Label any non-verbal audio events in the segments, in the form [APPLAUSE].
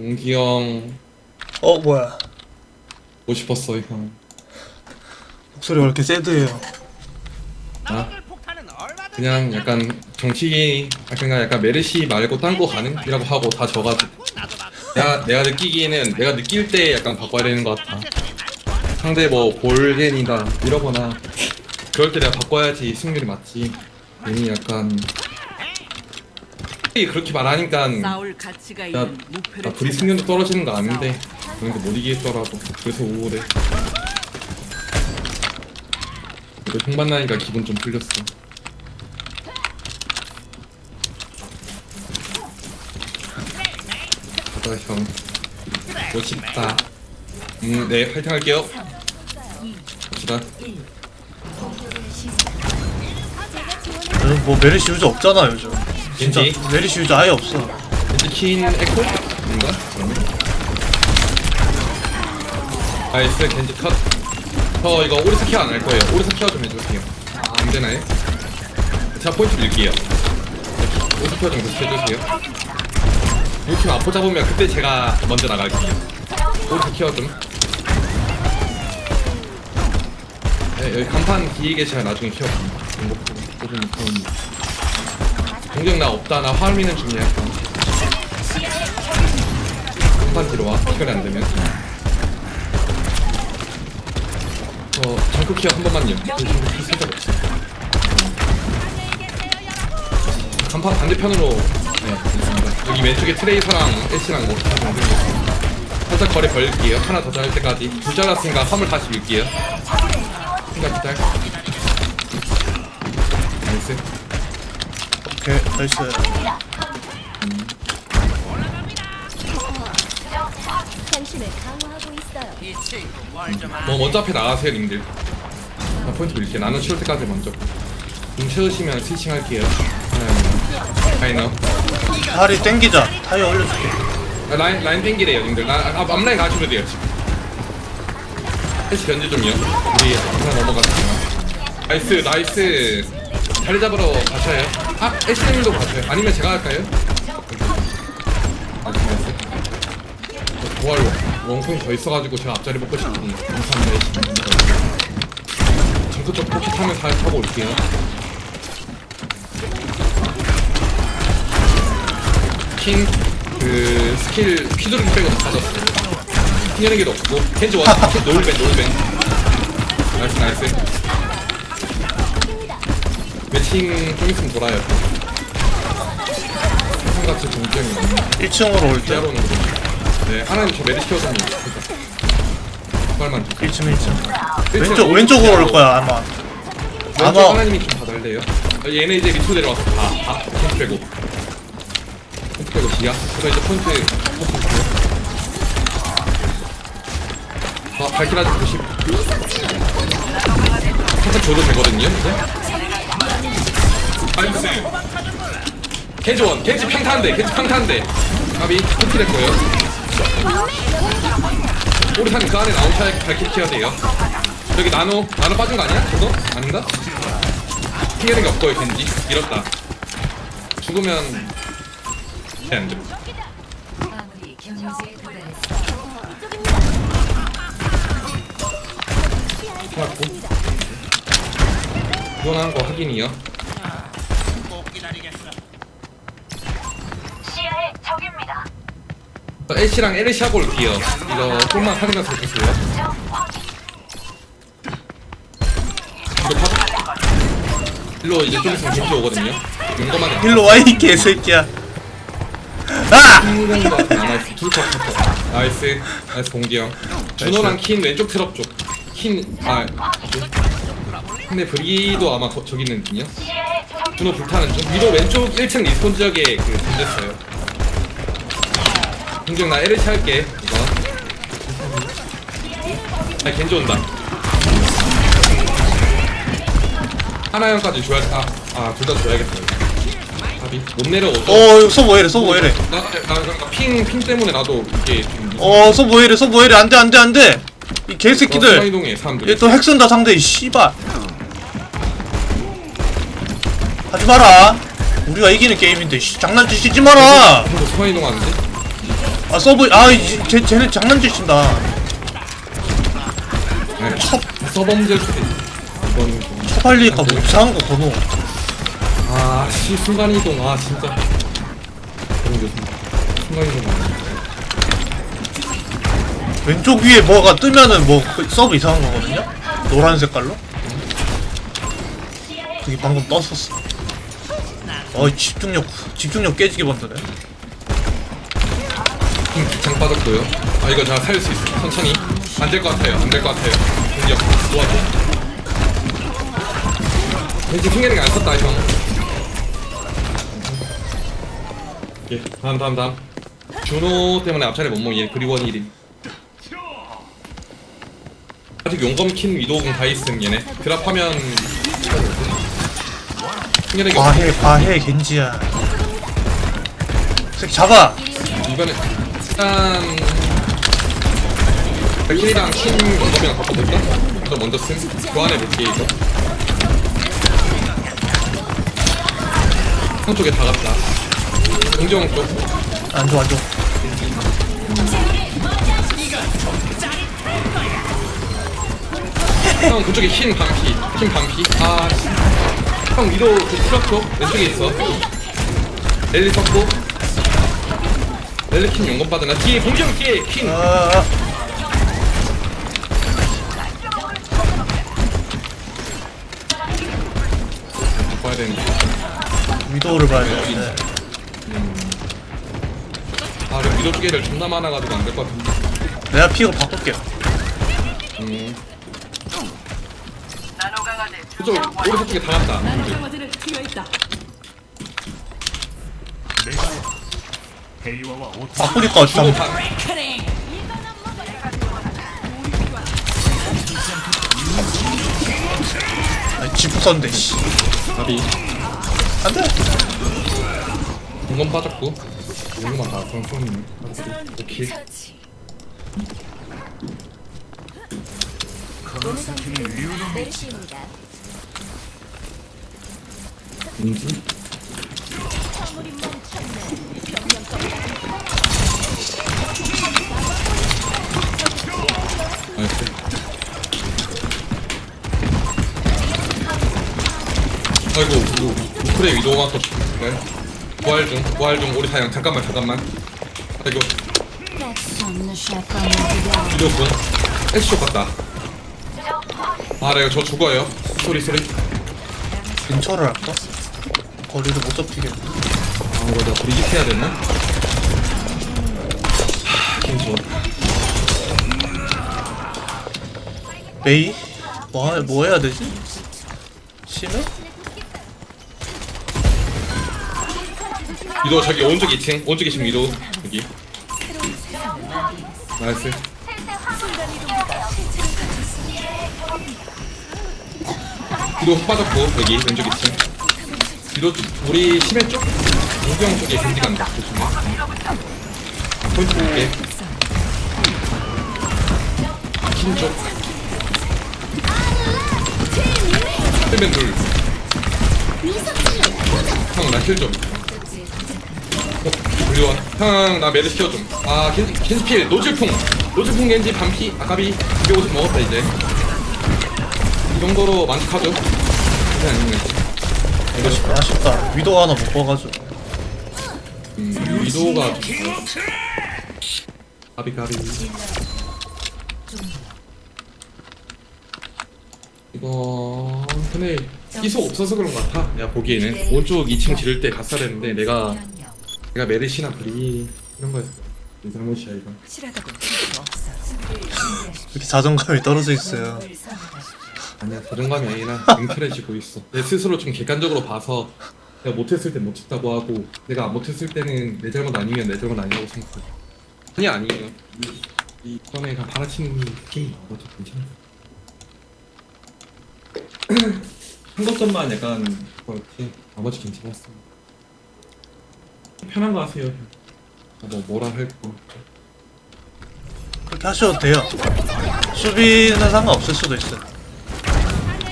용기 형 어 뭐야 보고 싶었어 형. 목소리가 왜 이렇게 새드해요 아 그냥 약간 정치 아 그냥 약간 메르시 말고 딴 거 가능이라고 하고 다 져가지고 내가 내가 느끼기에는 내가 느낄 때 약간 바꿔야 되는 것 같아. 상대 뭐 볼겐이다 이러거나 그럴 때 내가 바꿔야지 승률이 맞지. 괜히 약간 그렇게 말하니까 싸울 가치가 야, 있는 목표를 나 불이 찾아. 승률도 떨어지는 거 아는데 그런 거못 이기겠더라고. 그래서 우울해. 이거 통반 나니까 기분 좀 풀렸어. 가자 형. 멋있다. 음, 네, 파이팅 할게요. 갑시다. 요즘 뭐 메리시 유저 없잖아 요즘 진짜? 메리시 유저 아예 없어 킨 에코? 인가? 나이스 겐지 컷. 저 이거 오리사 케어 안 할 거예요. 오리사 케어 좀 해주세요. 안 되나요? 제가 포인트 밀게요. 오리사 케어 좀 계속 해주세요. 이팀 앞으로 잡으면 그때 제가 먼저 나갈게요. 오리사 케어 좀. 네, 여기 간판 뒤에 계셔야 나중에 꼽으면 좀. 공격 나 없다. 나 화미는 중이야. 한판 뒤로 와. 해결이 안 되면. 어, 정크 키어 한 번만요. 살짝 없어. 간판 반대편으로 네, 있습니다. 여기 왼쪽에 트레이서랑 애쉬랑 뭐. 살짝 거리 벌릴게요. 하나 더 자를 때까지. 둘 잘랐으니까 화물 다시 밀게요. 생각 기다려. 나이스. 오케이 나이스. 당신을 강화하고 있어요. 뭐 먼저 앞에 나가세요 님들. 나 포인트 밀게. 나는 치울 때까지 먼저. 좀 채우시면 스위칭 할게요. 하나 라인업 다리 땡기자. 타이어 올려줄게. 아, 라인 라인 땡기래요 님들. 나 아, 앞라인 가주면 돼요 지금. 헬스 견제 좀요. 우리 하나 넘어갔지만 나이스 나이스. 자리 잡으러 가셔요 아 애쉬님도 가셔요 아니면 제가 할까요? 저 도할 원콩이 더 있어가지고 제가 앞자리 먹고 싶으니 감사합니다 쪽 포켓 하면 잘 타고 올게요 킹, 그, 스킬, 휘두르기 빼고 다 빠졌어. 킹 하는 게도 없고, 켄지 원, 노을벤, 노을벤. 나이스, 나이스. 매칭 좀 있으면 돌아요. 상같이 동점이 1층으로 올때 피아로는 거. 네, 하나님 저 메리 키워서 빨만 1층 1층 왼쪽 왼쪽으로 올 거야 아마 왼쪽 아마 하나님이 좀 봐달래요. 얘네 이제 밑으로 내려와서 다, 다, 폰트 빼고. 폰트 빼고 지야. 그래서 이제 폰트, 있고요. 아, 발키라지 90. 살짝 줘도 되거든요, 이제. 나이스. 겐지 원, 겐지 평탄대, 겐지 평탄대. 가비, 폰트 될 거예요. 사님 그 안에 차에 발키리 키워야 돼요. 저기 나노, 나노 빠진 거 아니야? 저거? 아닌가? 튕겨낸 게 없고요 겐지 잃었다 죽으면 쟤안 돼. 아무리 경제에 도달했어. 고맙고 이혼한 거 확인이요 애쉬랑 에르시 하고 올게요 이거 좀만 살리면서 해주세요. 일로 이제 좀 있으면 겐지 오거든요. 이거만 해 일로 와이 개새끼야. 아! 같은 남아있어. 둘컷 컷. 나이스. 나이스 봉기 형. 준호랑 킨 왼쪽 트럭 쪽킨아 근데 브리도 아마 거, 저기 있는 중이요 준호 불타는 중. 위로 왼쪽 1층 리스폰 지역에 그 던졌어요 공격 나 에르시 할게 이거 아 겐지 온다 하나 형까지 줘야 아아둘 다 줘야겠다 답이 못 내려오죠 어쏘 뭐해래 쏘 뭐해래 나핑핑 때문에 나도 이게 좀 어쏘 뭐해래 쏘 뭐해래 안돼 안돼 안돼 이 어, 개새끼들 이동해 사람들. 얘 또 핵 쓴다 상대 이 씨발 하지 마라 우리가 이기는 게임인데 씨, 장난치지 마라 순간 이동하는데? 아 서브 아쟤 장난질 친다. 네, 첫 있어 이거는 좀 처발리니까 뭐 이상한 거 번호. 아 씨 순간이동. 아 진짜. 너무 좋습니다. 순간이동. 왼쪽 위에 뭐가 뜨면은 뭐그 서브 이상한 거거든요? 노란 색깔로? 그게 방금 떴었어. 어 집중력 집중력 깨지게 만드네 힘 기창 빠졌고요. 아 이거 제가 살릴 수 있어 천천히. 안 될 것 같아요. 안 될 것 같아요. 공격. 도와줘. 왠지 핑계링 안 썼다 형 예, 다음 다음 다음. 준호 때문에 앞차례 못 먹이 그리고 원 1위 아직 용검 킨 위도공 다 있음 얘네. 드랍하면 과해 과해 겐지야. 새끼 잡아! 이번에 일단 백킬이랑 신 원검이랑 바꿔볼까? 저 먼저 쓴? 교환해볼게 이거 형 쪽에 다 갔다. 공정 쪽. 안 좋아 안 좋아. 형 그쪽에 흰 반피. 흰 반피. 아형 위로 그 트럭 쪽 왼쪽에 있어. 랠리 썼고 랠리 킨 용검 받으나 뒤에 공정 뒤에 킨 아, 바꿔야 되는데. 위도우를 봐야 되는데 아 그럼 위로 쪽에를 존나 많아가지고 안 될 것 같은데. 내가 픽을 바꿀게 음. 그쪽 오른쪽 쪽에 다 갔다 바꾸니까 주고 참반 아니, 지프 썼는데 씨. 답이 안돼. 공건 빠졌고. 용검만 다 그럼 좀 오케이. 메르시입니다. 뭔지 아이고 뭐, 우크레 위도가 또 네. 부활 중 부활 중 우리 사양 잠깐만 잠깐만 아이고. 위도군 애쉬 갔다 아 내가 저 죽어요 소리 소리 근처를 할까? 거리를 못 잡히겠네 아 이거 내가 브리짓 해야 되나? 하, 괜찮아 메이? 뭐, 하- 뭐 해야 되지? 심해? 위도 저기 오른쪽 2층 오른쪽에 지금 위도 여기 나이스 훅 빠졌고 여기 왼쪽 2층 위도 쪽- 우리 심해 쪽 우경 쪽에 겐지 간다 조심해 포인트 볼게 킨쪽 힐맨 둘 형, 나킬 좀. 어, 우리와 형, 나 메르시 키워 좀. 아, 겐, 겐지필, 노질풍. 노질풍 겐지 반피. 아까비 250 먹었다, 이제. 이 정도로 만족하죠? 그게 아니네. 이거 싶 아쉽다 위도 하나 못 봐가지고 음, 위도가. 가비, 가비. 이거, 근데, 희소 없어서 그런 것 같아. 내가 보기에는. 오른쪽 2층 지를 때 갔어야 되는데, 내가, 내가 메르시나 브리, 이런 거였어. 내 잘못이야, 이거. 이렇게 자존감이 떨어져 있어요. 아니야 자존감이 아니라 뭉클해지고 있어. 내 스스로 좀 객관적으로 봐서 내가 못했을 땐 못했다고 하고 내가 안 못했을 때는 내 잘못 아니면 내 잘못 아니라고 생각해. 아니 아니에요. 이, 이 전에 그냥 바라치는 게임 어차피 괜찮아 한 것점만 약간 그렇지 나머지 괜찮았어 편한 거 하세요. 뭐 뭐라 할거 그렇게 하셔도 돼요. 수비는 상관없을 수도 있어요.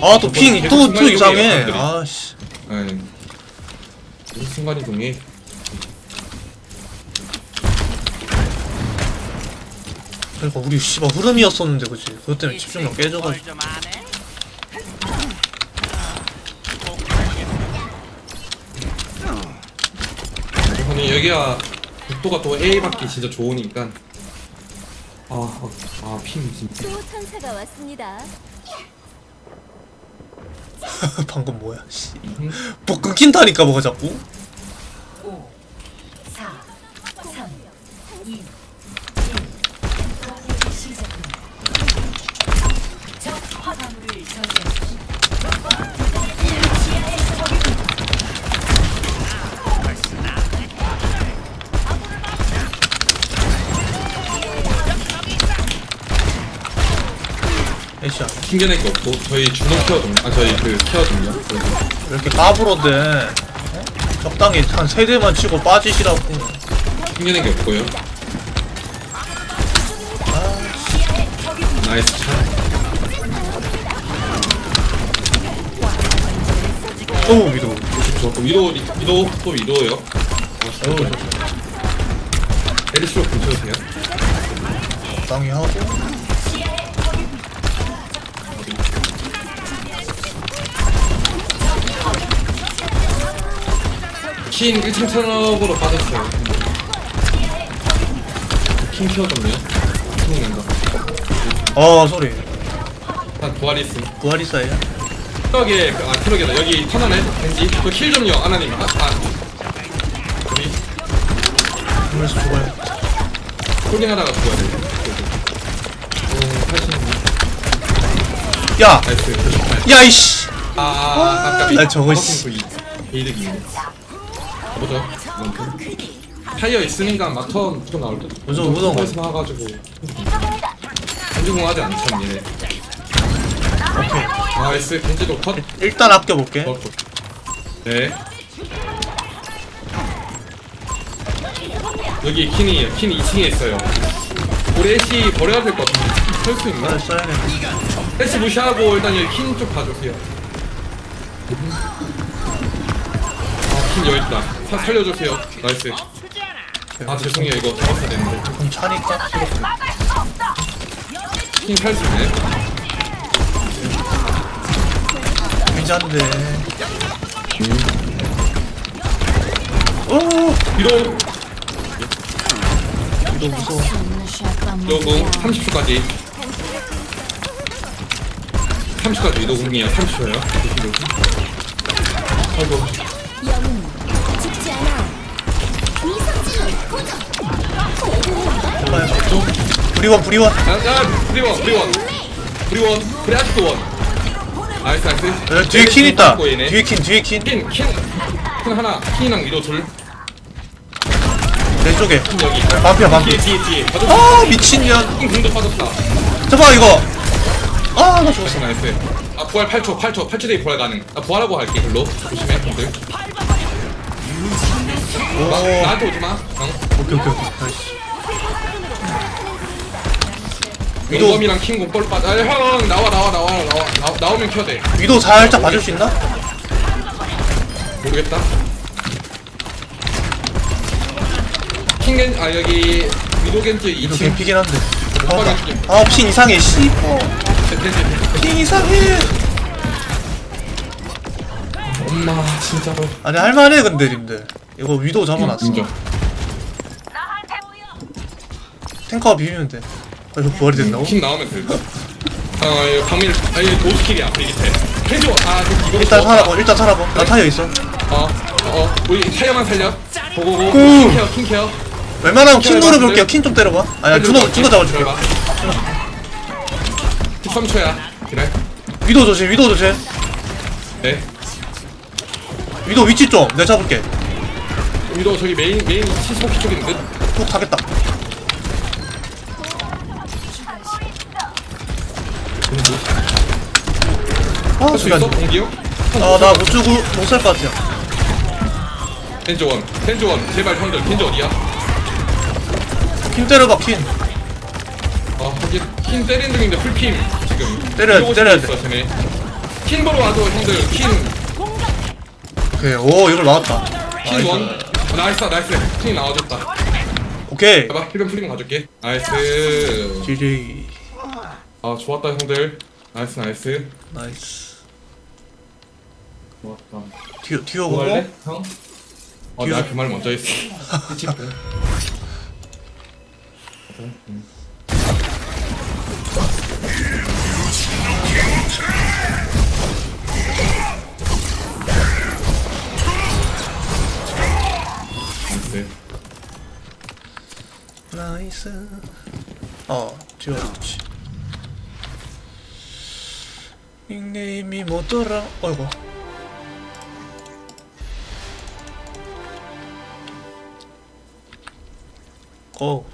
아 또 핑 또 또 이상해. 아씨. 네. 우리 순간 이동에 그러니까 우리 씨발 흐름이었었는데 그치? 그것 때문에 집중력 깨져가지고 저는 여기가 국도가 또 A 받기 진짜 좋으니까. 아아핑 진짜. 또 천사가 왔습니다. [LAUGHS] 방금 뭐야? 씨. 뭐 끊긴다니까 뭐가 자꾸? 5, 애쉬야? 튕겨낼 게 없고 저희 준호 케어 좀 아 저희 그 케어 좀요 그래서 왜 이렇게 까불어대 어? 적당히 한 세 대만 치고 빠지시라고. 튕겨낸 게 없고요. 나이스 차 오 위도. 저 위도 위도 또 위도예요. 아 진짜 에리스로 붙여주세요. 적당히 하고 킨 1층 트럭으로 빠졌어요. 킨 케어 좀요. 킹 난다 어 소리. 한 부활이 있음. 부활이 쌓여 트럭에 그- 아 트럭이다. 여기 터널에 벤지. 저킬 좀요 아나님. 아, 아. 우리. 그래서 죽어요. 홀딩 하다가 죽어야 돼. 오, 86 야! 나이스. 98야 이씨! 아, 아, 아깝이. 나 저거 씨. 이득이네. 가보죠. 이 만큼. 타이어 있으니까 막턴 또 나올 듯. 무서워, 무서워. 에서 나와가지고. 한주공 하지 않참 얘네. 오케이 나이스. 벤지도 컷. 일단 아껴볼게 좋았고. 네. 여기 킨이 킨 2층에 있어요. 우리 애쉬 버려야 될 것 같은데. 펼수 있나? 아 써야겠네 애쉬 무시하고 일단 여기 킨 쪽 봐주세요. 아, 킨 여기 있다. 사, 살려주세요. 나이스. 아, 죄송해요. 이거 잡았어야 되는데. 그럼 차니까 킨살수 있네. 오 위로, 위도 무서워 위도공 30초까지. 30초까지 위도공이에요. 30초요. 아이고. 브리원 브리원 아, 아, 브리원, 브리원. 브리원. 그래, 아직도 원. 나이스, 나이스. 야, 뒤에 킨 있다 잡고 얘네. 뒤에 킨 뒤에 킨 킨, 킨. 킨 하나. 킨이랑 위도 둘. 왼쪽에 킨 여기. 반피야 반피 뒤에, 뒤에, 뒤에. 빠졌다. 아 미친년 킨 공도 빠졌다. 잠깐 이거 아 나 죽었어 나이스 나이스 아 부활 8초 8초 8초 뒤에 부활 가능 나 부활하고 할게 글로 조심해 형들 나, 오 나한테 오지마. 형 오케이 오케이 오케이 나이스 용검이랑 킹공 뻘 빠져. 아형 나와 나와 나와 나와 나와 나오면 켜돼 위도 살짝 봐줄 수 있나? 모르겠다. 킹겐 아 여기 위도겐지 위도 2층. 개피긴 한데. 못 박아줄게. 아핀 이상해 씨뽀 핀 이상해 엄마 진짜로. 아니 할만해 근데 님들. 이거 위도 잡아놨어. 탱커가 비비면 돼. 아, 이거 부활이 된다고? 킹 나오면 될까? 아 이거 강민 아 이거 도스킬이야. 이게 돼. 해줘. 아 이거 일단 살아봐 일단 살아봐. 나 타이어 있어. 어, 어, 우리 타이어만 살려. 고고고. 오. 킹케어, 킹케어. 웬만하면 킨 노려 볼게요. 킨좀 때려봐. 아니 준호 준호 잡아줄게. 13초야. 그래. 위도 조심 위도 조심. 네. 위도 위치 좀 내가 잡을게 위도 저기 메인 메인 시스모키 쪽인데. 뚝 타겠다 아 할수 순간 있어? 공기요? 아나 못 주고 못 살 것 같아 텐조 원, 텐조 원. 제발 형들 텐조 어디야? 킨 때려봐 킨 아, 하긴 킹 때리는 중인데 풀킴 지금. 때려야 돼, 때려야 있어, 쟤네. 킹 보러 와도 형들 킹, 오케이. 오 이걸 나왔다. 킹 원. 아, 나이스, 나이스. 킹 나와줬다. 오케이. 봐봐 힐변 풀리면 가줄게. 나이스. GG 아 좋았다 형들. 나이스 나이스. 나이스. 좋았다. 튀어 튀어 뭐 보고? 할래? 형? 어 뒤로- 내가 그말 먼저 했어. [LAUGHS] 나 [LAUGHS] 어 지워졌지 닉네임이 뭐더라? 어이구. 고